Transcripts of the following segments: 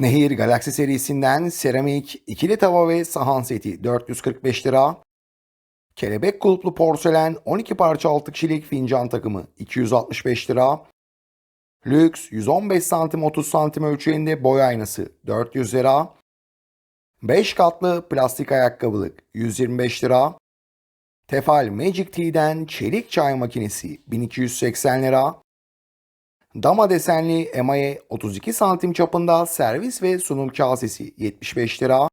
Nehir Galaxy serisinden seramik ikili tava ve sahan seti 445 lira. Kelebek kulplu porselen 12 parça 6 kişilik fincan takımı 265 lira. Lüks 115 santim 30 santim ölçeğinde boy aynası 400 lira. 5 katlı plastik ayakkabılık 125 lira. Tefal Magic Tea'den çelik çay makinesi 1280 lira. Dama desenli emaye 32 santim çapında servis ve sunum kasesi 75 lira.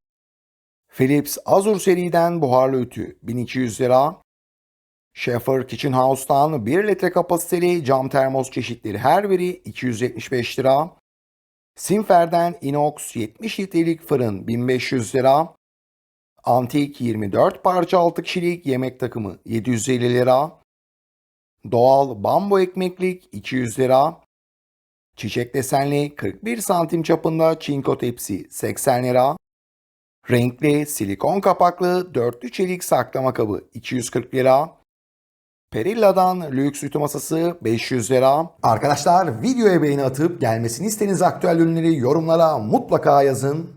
Philips Azur seriden buharlı ütü 1200 lira. Schaefer Kitchen House'tan 1 litre kapasiteli cam termos çeşitleri her biri 275 lira. Simfer'den inox 70 litrelik fırın 1500 lira. Antik 24 parça 6 kişilik yemek takımı 750 lira. Doğal bambu ekmeklik 200 lira. Çiçek desenli 41 santim çapında çinko tepsi 80 lira. Renkli silikon kapaklı dörtlü çelik saklama kabı 240 lira. Perilla'dan lüks ütü masası 500 lira. Arkadaşlar videoya beğeni atıp gelmesini istediğiniz aktüel ürünleri yorumlara mutlaka yazın.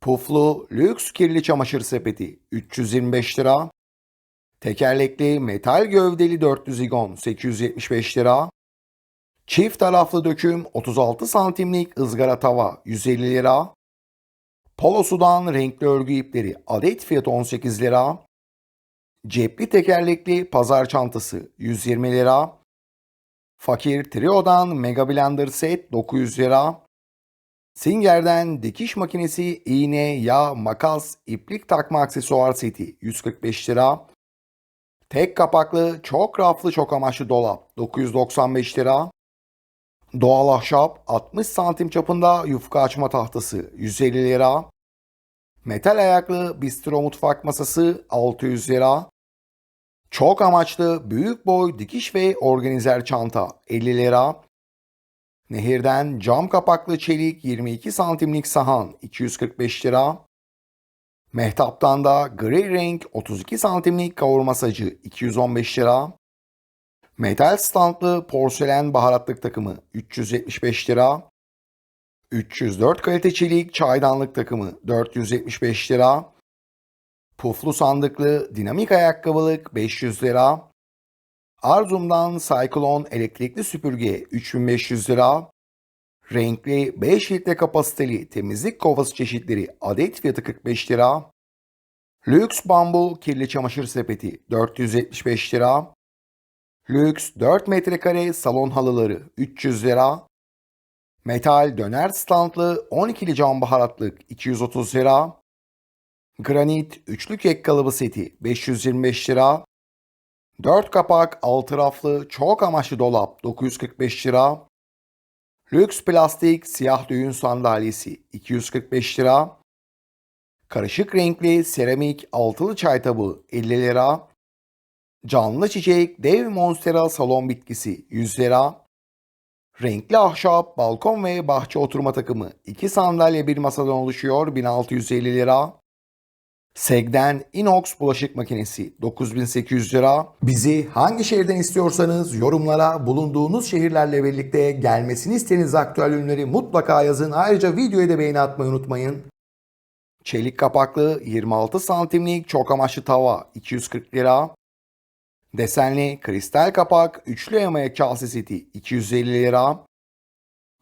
Puflu lüks kirli çamaşır sepeti 325 lira. Tekerlekli metal gövdeli dörtlü zigon 875 lira. Çift taraflı döküm 36 santimlik ızgara tava 150 lira. Polosu'dan renkli örgü ipleri adet fiyatı 18 lira. Cepli tekerlekli pazar çantası 120 lira. Fakir Trio'dan Mega Blender set 900 lira. Singer'den dikiş makinesi, iğne, yağ, makas, iplik takma aksesuar seti 145 lira. Tek kapaklı, çok raflı, çok amaçlı dolap 995 lira. Doğal ahşap 60 santim çapında yufka açma tahtası 150 lira. Metal ayaklı bistro mutfak masası 600 lira. Çok amaçlı büyük boy dikiş ve organizer çanta 50 lira. Nehirden cam kapaklı çelik 22 santimlik sahan 245 lira. Mehtaptan da gri renk 32 santimlik kavurma sacı 215 lira. Metal standlı porselen baharatlık takımı 375 lira. 304 kalite çelik çaydanlık takımı 475 lira. Puflu sandıklı dinamik ayakkabılık 500 lira. Arzum'dan Cyclone elektrikli süpürge 3500 lira. Renkli 5 litre kapasiteli temizlik kovası çeşitleri adet fiyatı 45 lira. Lüks bambu kirli çamaşır sepeti 475 lira. Lüks 4 metrekare salon halıları 300 lira. Metal döner standlı 12'li cam baharatlık 230 lira. Granit üçlü kek kalıbı seti 525 lira. 4 kapak 6 raflı çok amaçlı dolap 945 lira. Lüks plastik siyah düğün sandalyesi 245 lira. Karışık renkli seramik altılı çay tabağı 50 lira. Canlı çiçek dev monstera salon bitkisi 100 lira. Renkli ahşap balkon ve bahçe oturma takımı 2 sandalye bir masadan oluşuyor 1650 lira. Seg'den inox bulaşık makinesi 9800 lira. Bizi hangi şehirden istiyorsanız yorumlara bulunduğunuz şehirlerle birlikte gelmesini istediğiniz aktüel ürünleri mutlaka yazın. Ayrıca videoya da beğeni atmayı unutmayın. Çelik kapaklı 26 santimlik çok amaçlı tava 240 lira. Desenli kristal kapak üçlü yamaya kase seti 250 lira.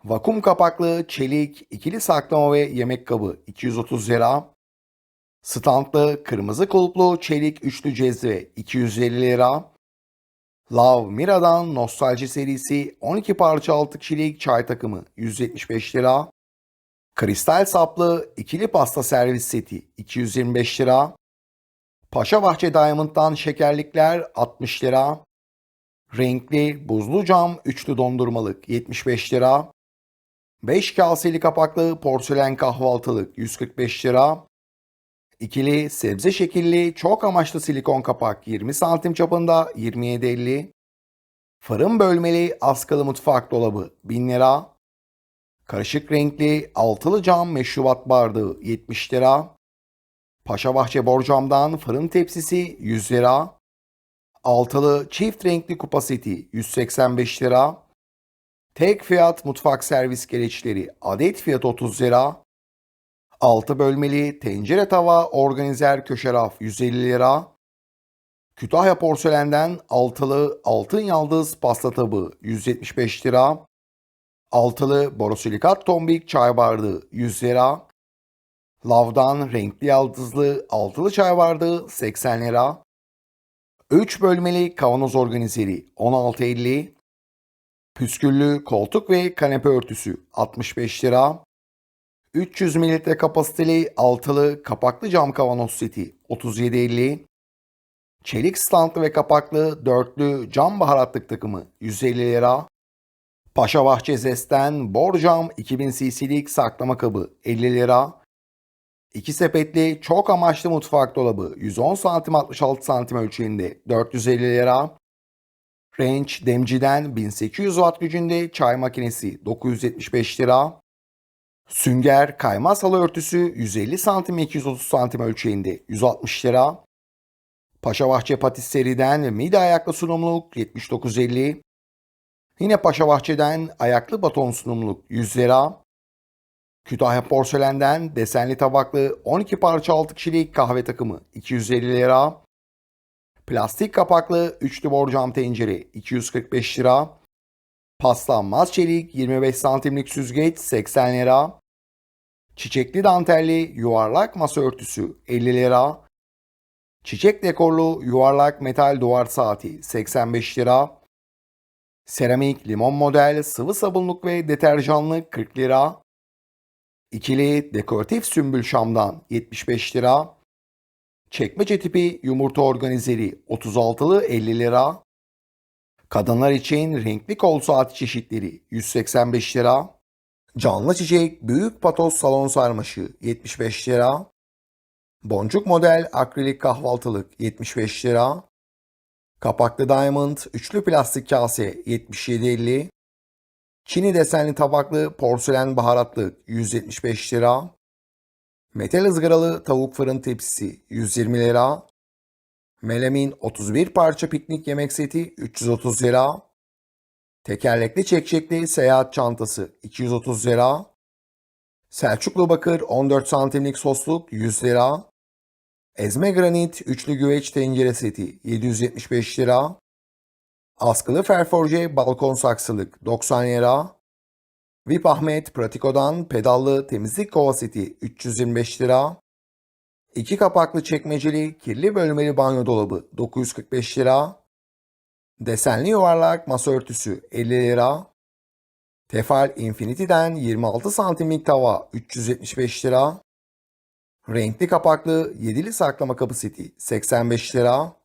Vakum kapaklı çelik ikili saklama ve yemek kabı 230 lira. Standlı kırmızı kulplu çelik üçlü cezve 250 lira. Love Mira'dan Nostalji serisi 12 parça 6 kişilik çay takımı 175 lira. Kristal saplı ikili pasta servis seti 225 lira. Paşa Bahçe Diamond'dan şekerlikler 60 lira. Renkli buzlu cam üçlü dondurmalık 75 lira. 5 kaseli kapaklı porselen kahvaltılık 145 lira. İkili sebze şekilli çok amaçlı silikon kapak 20 santim çapında 27.50. Fırın bölmeli askılı mutfak dolabı 1000 lira. Karışık renkli altılı cam meşrubat bardağı 70 lira. Paşabahçe borcamdan fırın tepsisi 100 lira. Altılı çift renkli kupa seti 185 lira. Tek fiyat mutfak servis gereçleri adet fiyat 30 lira. 6 bölmeli tencere tava organizer köşe raf 150 lira. Kütahya porselenden altılı altın yaldız pasta tabı 175 lira. Altılı borosilikat tombik çay bardağı 100 lira. Lavdan renkli yaldızlı altılı çay bardağı 80 lira. 3 bölmeli kavanoz organizeri 16.50. Püsküllü koltuk ve kanepe örtüsü 65 lira. 300 mililitre kapasiteli altılı kapaklı cam kavanoz seti 37.50. Çelik standlı ve kapaklı dörtlü cam baharatlık takımı 150 lira. Paşa Bahçe Zest'ten borcam 2000 cc'lik saklama kabı 50 lira. İki sepetli çok amaçlı mutfak dolabı 110 santim 66 santim ölçeğinde 450 lira. Range Demci'den 1800 watt gücünde çay makinesi 975 lira. Sünger kaymaz halı örtüsü 150 santim 230 santim ölçeğinde 160 lira. Paşabahçe Patisserie'den mide ayaklı sunumluk 79.50. Yine Paşabahçe'den ayaklı baton sunumluk 100 lira. Kütahya Porselen'den desenli tabaklı 12 parça 6 kişilik kahve takımı 250 lira. Plastik kapaklı üçlü borcam tencere 245 lira. Paslanmaz çelik 25 santimlik süzgeç 80 lira. Çiçekli dantelli yuvarlak masa örtüsü 50 lira. Çiçek dekorlu yuvarlak metal duvar saati 85 lira. Seramik limon model sıvı sabunluk ve deterjanlı 40 lira. İkili dekoratif sümbül şamdan 75 lira. Çekmece tipi yumurta organizeri 36'lı 50 lira. Kadınlar için renkli kol saati çeşitleri 185 lira. Canlı çiçek büyük patos salon sarmaşı 75 lira. Boncuk model akrilik kahvaltılık 75 lira. Kapaklı diamond üçlü plastik kase 77.50. Çini desenli tabaklı porselen baharatlık 175 lira. Metal ızgaralı tavuk fırın tepsisi 120 lira. Melamin 31 parça piknik yemek seti 330 lira. Tekerlekli çekçekli seyahat çantası 230 lira. Selçuklu bakır 14 santimlik sosluk 100 lira. Ezme granit üçlü güveç tencere seti 775 lira. Askılı ferforje balkon saksılık 90 lira. VIP Ahmet Pratiko'dan pedallı temizlik kova seti 325 lira. İki kapaklı çekmeceli kirli bölmeli banyo dolabı 945 lira. Desenli yuvarlak masa örtüsü 50 lira. Tefal Infinity'den 26 santimlik tava 375 lira. Renkli kapaklı 7'li saklama kapı seti 85 lira.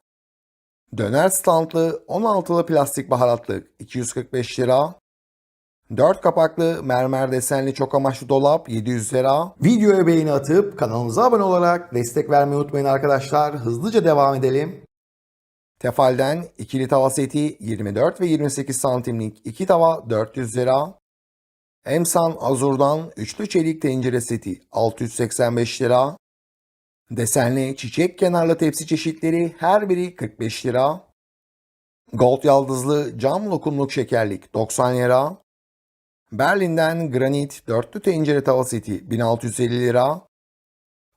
Döner standlı 16'lı plastik baharatlık 245 lira. 4 kapaklı mermer desenli çok amaçlı dolap 700 lira. Videoya beğeni atıp kanalımıza abone olarak destek vermeyi unutmayın arkadaşlar. Hızlıca devam edelim. Tefal'den ikili tava seti 24 ve 28 santimlik 2 tava 400 lira. Emsan Azur'dan üçlü çelik tencere seti 685 lira. Desenli çiçek kenarlı tepsi çeşitleri her biri 45 lira. Gold yaldızlı cam lokumluk şekerlik 90 lira. Berlin'den granit dörtlü tencere tava seti 1650 lira.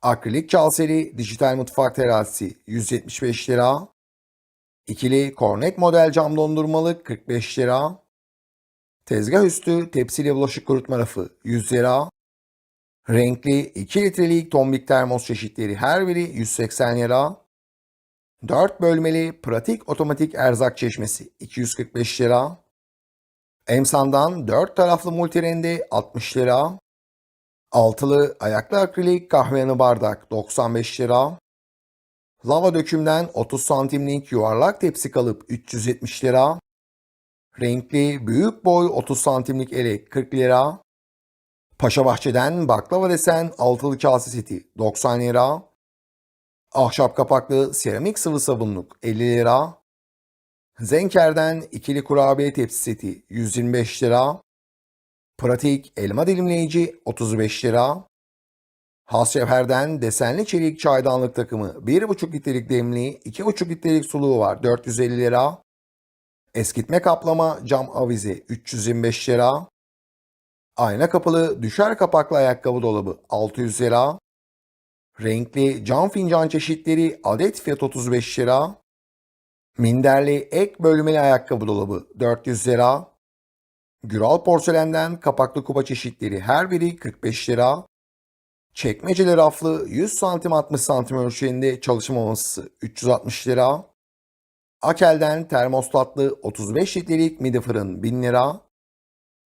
Akrilik çalseri dijital mutfak terazisi 175 lira. İkili kornek model cam dondurmalık 45 lira. Tezgah üstü tepsili bulaşık kurutma rafı 100 lira. Renkli 2 litrelik tombik termos çeşitleri her biri 180 lira. 4 bölmeli pratik otomatik erzak çeşmesi 245 lira. Emsan'dan 4 taraflı multirende 60 lira. Altılı ayaklı akrilik kahveyanı bardak 95 lira. Lava dökümden 30 santimlik yuvarlak tepsi kalıp 370 lira. Renkli büyük boy 30 santimlik elek 40 lira. Paşa Bahçe'den baklava desen altılı kase seti 90 lira. Ahşap kapaklı seramik sıvı sabunluk 50 lira. Zenker'den ikili kurabiye tepsi seti 125 lira. Pratik elma dilimleyici 35 lira. Hasşefer'den desenli çelik çaydanlık takımı 1,5 litrelik demli 2,5 litrelik suluğu var 450 lira. Eskitme kaplama cam avize 325 lira. Ayna kapılı düşer kapaklı ayakkabı dolabı 600 lira. Renkli cam fincan çeşitleri adet fiyat 35 lira. Minderli ek bölmeli ayakkabı dolabı 400 lira. Güral porselenden kapaklı kupa çeşitleri her biri 45 lira. Çekmeceli raflı 100 santim 60 santim ölçeğinde çalışma masası 360 lira. Akel'den termostatlı 35 litrelik midi fırın 1000 lira.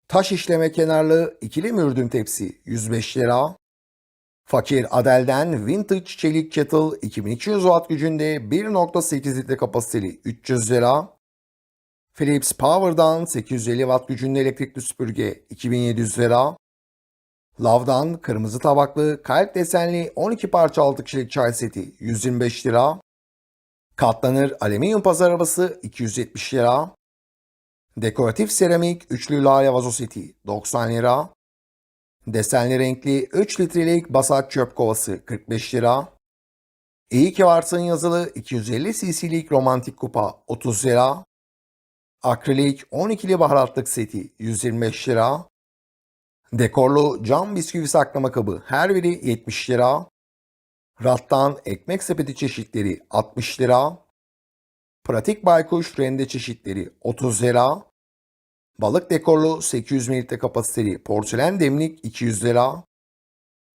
Taş işleme kenarlı ikili mürdüm tepsi 105 lira. Fakir Adel'den Vintage Çelik Kettle 2200 watt gücünde 1.8 litre kapasiteli 300 lira. Philips Power'dan 850 watt gücünde elektrikli süpürge 2700 lira. Lav'dan kırmızı tabaklı kalp desenli 12 parça 6 kişilik çay seti 125 lira. Katlanır alüminyum paz arabası 270 lira. Dekoratif seramik üçlü lale vazo seti 90 lira. Desenli renkli 3 litrelik basak çöp kovası 45 lira. İyi ki varsın yazılı 250 cc'lik romantik kupa 30 lira. Akrilik 12'li baharatlık seti 125 lira. Dekorlu cam bisküvi saklama kabı her biri 70 lira. Rattan ekmek sepeti çeşitleri 60 lira. Pratik baykuş rende çeşitleri 30 lira. Balık dekorlu 800 mililitre kapasiteli porselen demlik 200 lira.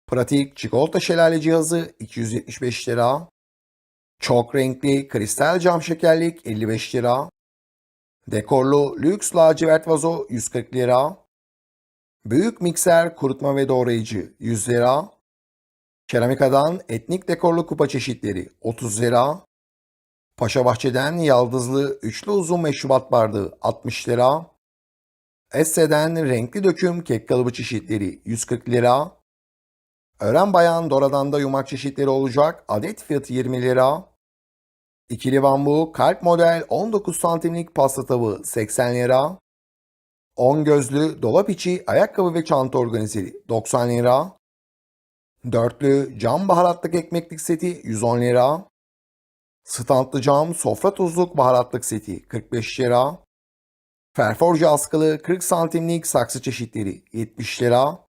Pratik çikolata şelale cihazı 275 lira. Çok renkli kristal cam şekerlik 55 lira. Dekorlu lüks lacivert vazo 140 lira. Büyük mikser kurutma ve doğrayıcı 100 lira. Keramikadan etnik dekorlu kupa çeşitleri 30 lira. Paşa Bahçe'den yaldızlı üçlü uzun meşrubat bardağı 60 lira. Esse'den renkli döküm kek kalıbı çeşitleri 140 lira. Ören Bayan Dora'dan da yumak çeşitleri olacak. Adet fiyatı 20 lira. İkili bambu kalp model 19 santimlik pasta tabağı 80 lira. 10 gözlü dolap içi ayakkabı ve çanta organizeri 90 lira. Dörtlü cam baharatlık ekmeklik seti 110 lira. Standlı cam sofra tuzluk baharatlık seti 45 lira. Ferforje askılı 40 santimlik saksı çeşitleri 70 lira.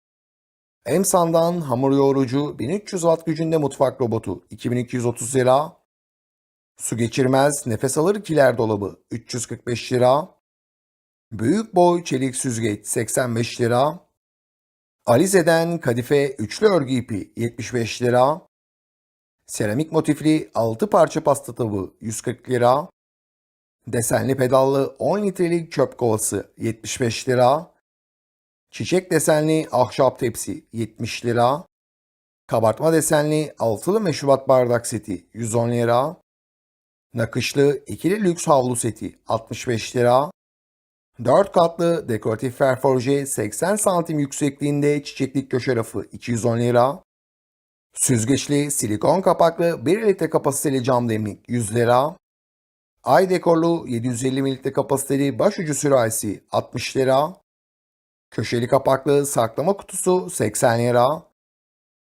Emsan'dan hamur yoğurucu 1300 watt gücünde mutfak robotu 2230 lira. Su geçirmez nefes alır kiler dolabı 345 lira. Büyük boy çelik süzgeç 85 lira. Alize'den kadife üçlü örgü ipi 75 lira. Seramik motifli 6 parça pasta tabağı 140 lira. Desenli pedallı 10 litrelik çöp kovası 75 lira. Çiçek desenli ahşap tepsi 70 lira. Kabartma desenli altılı meşrubat bardak seti 110 lira. Nakışlı ikili lüks havlu seti 65 lira. 4 katlı dekoratif ferforje 80 santim yüksekliğinde çiçeklik köşe rafı 210 lira. Süzgeçli silikon kapaklı 1 litre kapasiteli cam demlik 100 lira. Ay dekorlu 750 mililitre kapasiteli başucu sürahisi 60 lira. Köşeli kapaklı saklama kutusu 80 lira.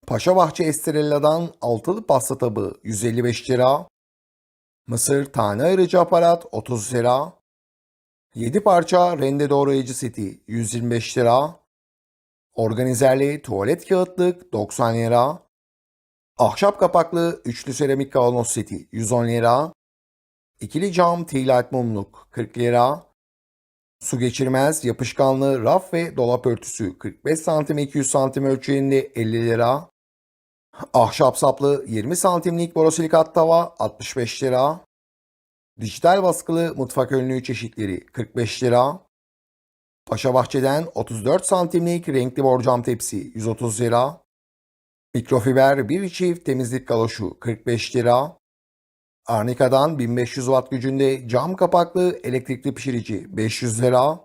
Paşa Bahçe Estrella'dan altılı pasta tabağı 155 lira. Mısır tane ayırıcı aparat 30 lira. 7 parça rende doğrayıcı seti 125 lira. Organizerli tuvalet kağıtlık 90 lira. Ahşap kapaklı üçlü seramik kavanoz seti 110 lira. İkili cam tilat mumluk 40 lira. Su geçirmez yapışkanlı raf ve dolap örtüsü 45 santim 200 santim ölçeğinde 50 lira. Ahşap saplı 20 santimlik borosilikat tava 65 lira. Dijital baskılı mutfak önlüğü çeşitleri 45 lira. Paşa Bahçe'den 34 santimlik renkli borcam tepsi 130 lira. Mikrofiber bir çift temizlik galoşu 45 lira. Arnika'dan 1500 watt gücünde cam kapaklı elektrikli pişirici 500 lira.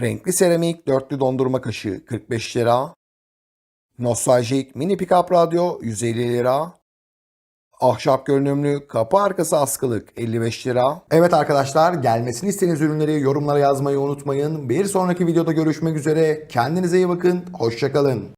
Renkli seramik dörtlü dondurma kaşığı 45 lira. Nostaljik mini pickup radyo 150 lira. Ahşap görünümlü kapı arkası askılık 55 lira. Evet arkadaşlar gelmesini istediğiniz ürünleri yorumlara yazmayı unutmayın. Bir sonraki videoda görüşmek üzere. Kendinize iyi bakın. Hoşçakalın.